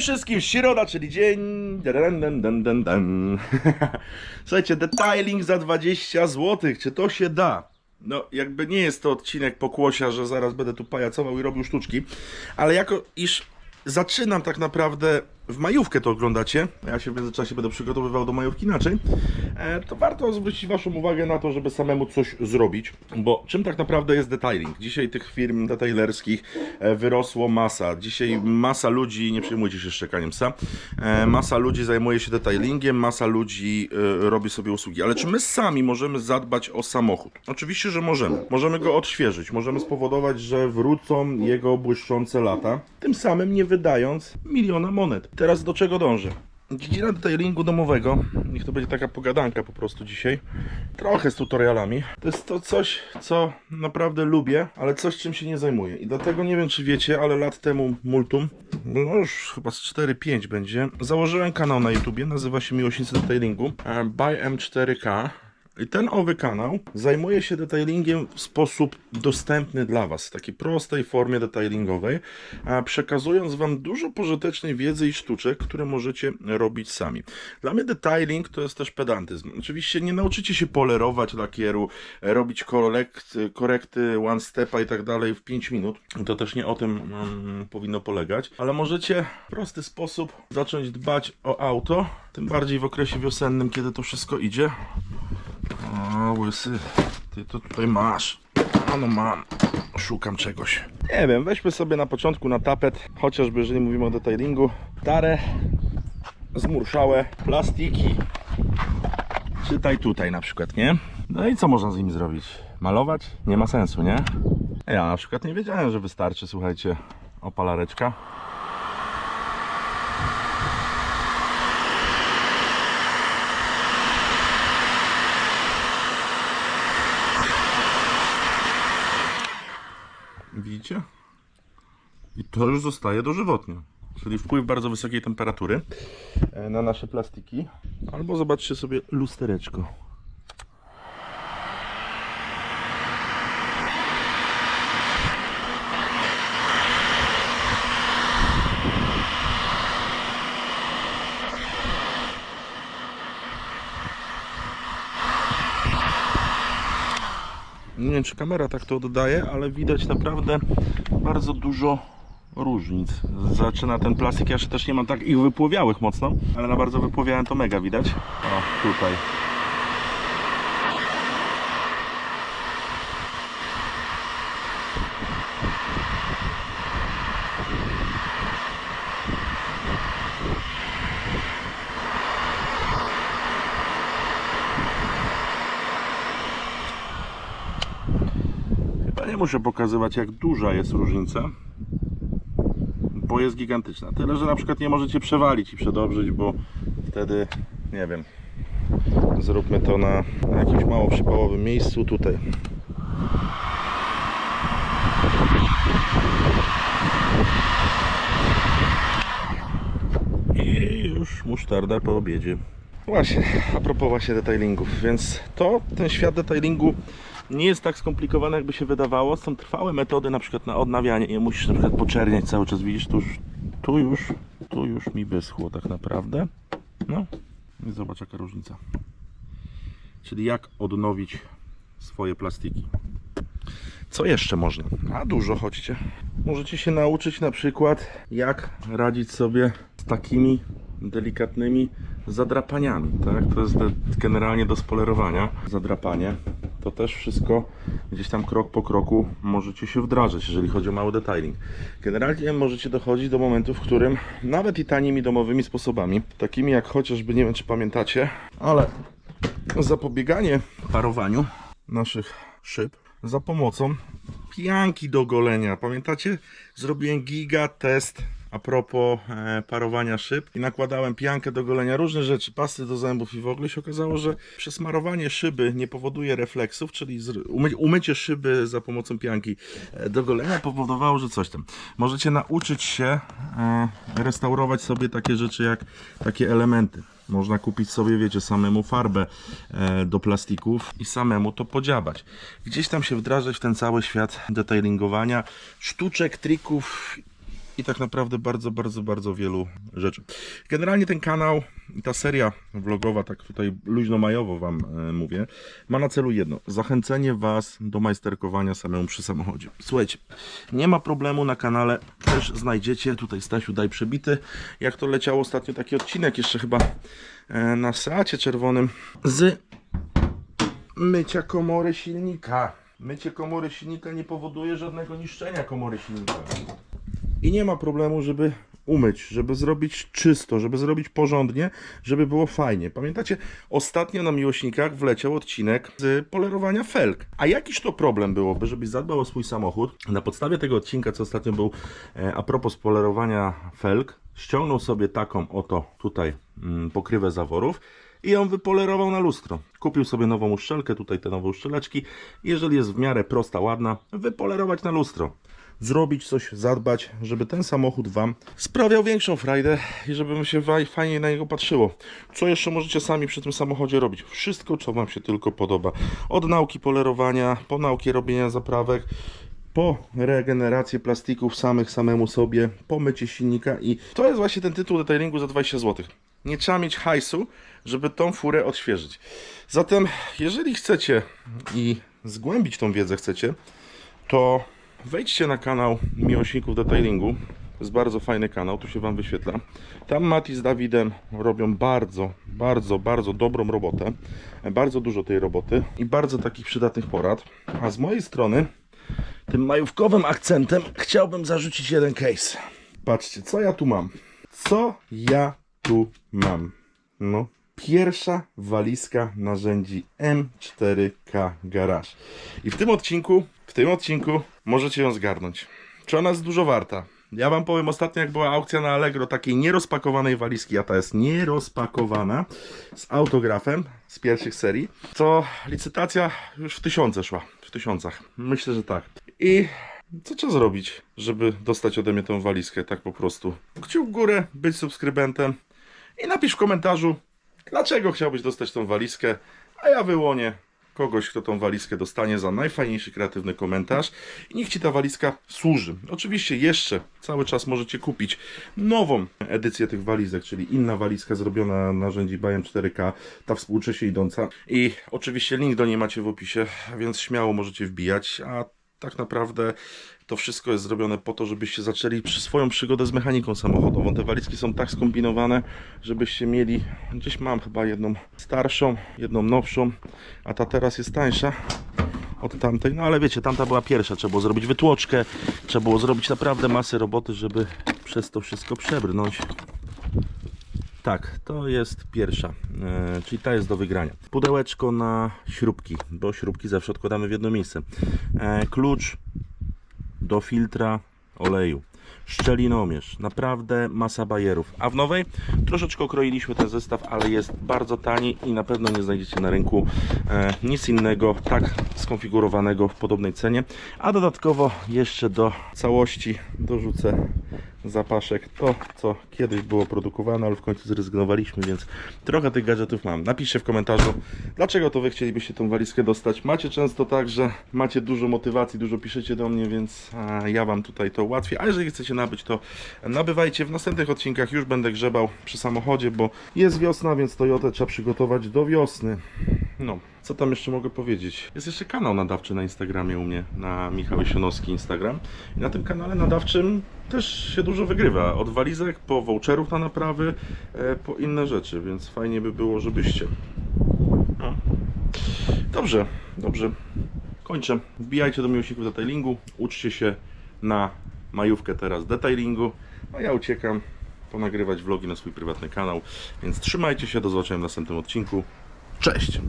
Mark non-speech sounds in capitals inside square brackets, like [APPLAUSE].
Wszystkim, środa, czyli dzień. [LAUGHS] Słuchajcie, detailing za 20 zł. Czy to się da? No, jakby nie jest to odcinek pokłosia, że zaraz będę tu pajacował i robił sztuczki, ale jako iż zaczynam tak naprawdę w majówkę to oglądacie, ja się w międzyczasie będę przygotowywał do majówki inaczej, e, to warto zwrócić Waszą uwagę na to, żeby samemu coś zrobić, bo czym tak naprawdę jest detailing? Dzisiaj tych firm detailerskich e, wyrosło masa. Dzisiaj masa ludzi, nie przejmujcie się szczekaniem psa, e, masa ludzi zajmuje się detailingiem, masa ludzi robi sobie usługi. Ale czy my sami możemy zadbać o samochód? Oczywiście, że możemy. Możemy go odświeżyć, możemy spowodować, że wrócą jego błyszczące lata, tym samym nie wydając miliona monet. Teraz do czego dążę? Dziedzina detailingu domowego, niech to będzie taka pogadanka po prostu dzisiaj, trochę z tutorialami. To jest to coś, co naprawdę lubię, ale coś, czym się nie zajmuję. I dlatego nie wiem, czy wiecie, ale lat temu multum, no już chyba z 4-5 będzie, założyłem kanał na YouTubie, nazywa się Miłośnicy Detailingu, e, by M4K. I ten owy kanał zajmuje się detailingiem w sposób dostępny dla Was, w takiej prostej formie detailingowej, przekazując Wam dużo pożytecznej wiedzy i sztuczek, które możecie robić sami. Dla mnie detailing to jest też pedantyzm. Oczywiście nie nauczycie się polerować lakieru, robić korekt, korekty one stepa i tak dalej w 5 minut. To też nie o tym mm, powinno polegać, ale możecie w prosty sposób zacząć dbać o auto, tym bardziej w okresie wiosennym, kiedy to wszystko idzie. O, łysy, ty to tutaj masz. A no mam. Szukam czegoś. Nie wiem, weźmy sobie na początku na tapet, chociażby jeżeli mówimy o detailingu, stare, zmurszałe plastiki. Czytaj tutaj na przykład, nie? No i co można z nimi zrobić? Malować? Nie ma sensu, nie? Ja na przykład nie wiedziałem, że wystarczy, słuchajcie, opalareczka. Widzicie? I to już zostaje dożywotnie. Czyli wpływ bardzo wysokiej temperatury e, na nasze plastiki. Albo zobaczcie sobie lustereczko. Nie wiem, czy kamera tak to oddaje, ale widać naprawdę bardzo dużo różnic. Zaczyna ten plastik, ja jeszcze też nie mam tak ich wypłowiałych mocno, ale na bardzo wypłowiałem to mega widać. O, tutaj. Muszę pokazywać jak duża jest różnica bo jest gigantyczna. Tyle, że na przykład nie możecie przewalić i przedobrzyć, bo wtedy, nie wiem, zróbmy to na, jakimś mało przypałowym miejscu tutaj. I już musztarda po obiedzie. Właśnie, a propos właśnie detailingów, więc to, ten świat detailingu nie jest tak skomplikowany, jakby się wydawało. Są trwałe metody, na przykład na odnawianie. Nie musisz na przykład poczerniać cały czas. Widzisz, tu już, tu już, tu już mi wyschło tak naprawdę. No i zobacz jaka różnica. Czyli jak odnowić swoje plastiki. Co jeszcze można? A dużo, chodźcie. Możecie się nauczyć na przykład, jak radzić sobie z takimi delikatnymi zadrapaniami. Tak? To jest generalnie do spolerowania. Zadrapanie. To też wszystko gdzieś tam krok po kroku możecie się wdrażać, jeżeli chodzi o mały detailing. Generalnie możecie dochodzić do momentu, w którym nawet i tanimi domowymi sposobami, takimi jak chociażby, nie wiem czy pamiętacie, ale zapobieganie parowaniu naszych szyb za pomocą pianki do golenia. Pamiętacie? Zrobiłem giga test a propos e, parowania szyb i nakładałem piankę do golenia, różne rzeczy, pasty do zębów i w ogóle się okazało, że przesmarowanie szyby nie powoduje refleksów, czyli umy- umycie szyby za pomocą pianki e, do golenia powodowało, że coś tam. Możecie nauczyć się e, restaurować sobie takie rzeczy jak takie elementy. Można kupić sobie, wiecie, samemu farbę do plastików i samemu to podziabać. Gdzieś tam się wdrażać w ten cały świat detailingowania, sztuczek, trików i tak naprawdę bardzo, bardzo, bardzo wielu rzeczy. Generalnie ten kanał i ta seria vlogowa, tak tutaj luźno-majowo Wam e, mówię, ma na celu jedno: zachęcenie Was do majsterkowania samemu przy samochodzie. Słuchajcie, nie ma problemu na kanale, też znajdziecie, tutaj Stasiu daj przebity, jak to leciało ostatnio taki odcinek, jeszcze chyba e, na Seacie czerwonym, z mycia komory silnika. Mycie komory silnika nie powoduje żadnego niszczenia komory silnika. I nie ma problemu, żeby umyć, żeby zrobić czysto, żeby zrobić porządnie, żeby było fajnie. Pamiętacie, ostatnio na miłośnikach wleciał odcinek z polerowania felg. A jakiż to problem byłoby, żebyś zadbał o swój samochód? Na podstawie tego odcinka, co ostatnio był e, a propos polerowania felg, ściągnął sobie taką oto tutaj mm, pokrywę zaworów i ją wypolerował na lustro. Kupił sobie nową uszczelkę, tutaj te nowe uszczeleczki. Jeżeli jest w miarę prosta, ładna, wypolerować na lustro. Zrobić coś, zadbać, żeby ten samochód Wam sprawiał większą frajdę i żeby się fajnie na niego patrzyło. Co jeszcze możecie sami przy tym samochodzie robić? Wszystko, co Wam się tylko podoba. Od nauki polerowania, po nauki robienia zaprawek, po regenerację plastików samych samemu sobie, po mycie silnika i to jest właśnie ten tytuł detailingu za 20 zł. Nie trzeba mieć hajsu, żeby tą furę odświeżyć. Zatem, jeżeli chcecie i zgłębić tą wiedzę chcecie, to wejdźcie na kanał Miłośników Detailingu. Jest bardzo fajny kanał, tu się Wam wyświetla. Tam Mati z Dawidem robią bardzo, bardzo, bardzo dobrą robotę. Bardzo dużo tej roboty i bardzo takich przydatnych porad. A z mojej strony tym majówkowym akcentem chciałbym zarzucić jeden case. Patrzcie, co ja tu mam. Co ja tu mam? No, pierwsza walizka narzędzi M4K Garage. I w tym odcinku, w tym odcinku możecie ją zgarnąć. Czy ona jest dużo warta? Ja wam powiem ostatnio, jak była aukcja na Allegro takiej nierozpakowanej walizki, a ta jest nierozpakowana z autografem z pierwszych serii, to licytacja już w tysiące szła. W tysiącach. Myślę, że tak. I co trzeba zrobić, żeby dostać ode mnie tą walizkę tak po prostu? Kciuk w górę, być subskrybentem i napisz w komentarzu, dlaczego chciałbyś dostać tą walizkę, a ja wyłonię kogoś, kto tą walizkę dostanie za najfajniejszy kreatywny komentarz i niech Ci ta walizka służy. Oczywiście jeszcze cały czas możecie kupić nową edycję tych walizek, czyli inna walizka zrobiona na narzędzi Bajem 4K, ta współcześnie idąca i oczywiście link do niej macie w opisie, więc śmiało możecie wbijać, a tak naprawdę to wszystko jest zrobione po to, żebyście zaczęli swoją przygodę z mechaniką samochodową. Te walizki są tak skombinowane, żebyście mieli, gdzieś mam chyba jedną starszą, jedną nowszą, a ta teraz jest tańsza od tamtej, no ale wiecie, tamta była pierwsza, trzeba było zrobić wytłoczkę, trzeba było zrobić naprawdę masę roboty, żeby przez to wszystko przebrnąć. Tak, to jest pierwsza, e, czyli ta jest do wygrania. Pudełeczko na śrubki, bo śrubki zawsze odkładamy w jedno miejsce. E, klucz do filtra oleju. Szczelinomierz, naprawdę masa bajerów. A w nowej troszeczkę okroiliśmy ten zestaw, ale jest bardzo tani i na pewno nie znajdziecie na rynku e, nic innego tak skonfigurowanego w podobnej cenie. A dodatkowo jeszcze do całości dorzucę zapaszek to, co kiedyś było produkowane, ale w końcu zrezygnowaliśmy, więc trochę tych gadżetów mam. Napiszcie w komentarzu, dlaczego to wy chcielibyście tą walizkę dostać. Macie często tak, że macie dużo motywacji, dużo piszecie do mnie, więc ja wam tutaj to ułatwię. A jeżeli chcecie nabyć, to nabywajcie. W następnych odcinkach już będę grzebał przy samochodzie, bo jest wiosna, więc Toyotę trzeba przygotować do wiosny. No, co tam jeszcze mogę powiedzieć? Jest jeszcze kanał nadawczy na Instagramie u mnie, na Michał Jesionowski Instagram. I na tym kanale nadawczym też się dużo wygrywa. Od walizek po voucherów na naprawy, e, po inne rzeczy, więc fajnie by było, żebyście. No. Dobrze, dobrze. Kończę. Wbijajcie do miłośników detailingu, uczcie się na majówkę teraz detailingu, a ja uciekam ponagrywać vlogi na swój prywatny kanał, więc trzymajcie się, do zobaczenia w następnym odcinku. Cześć!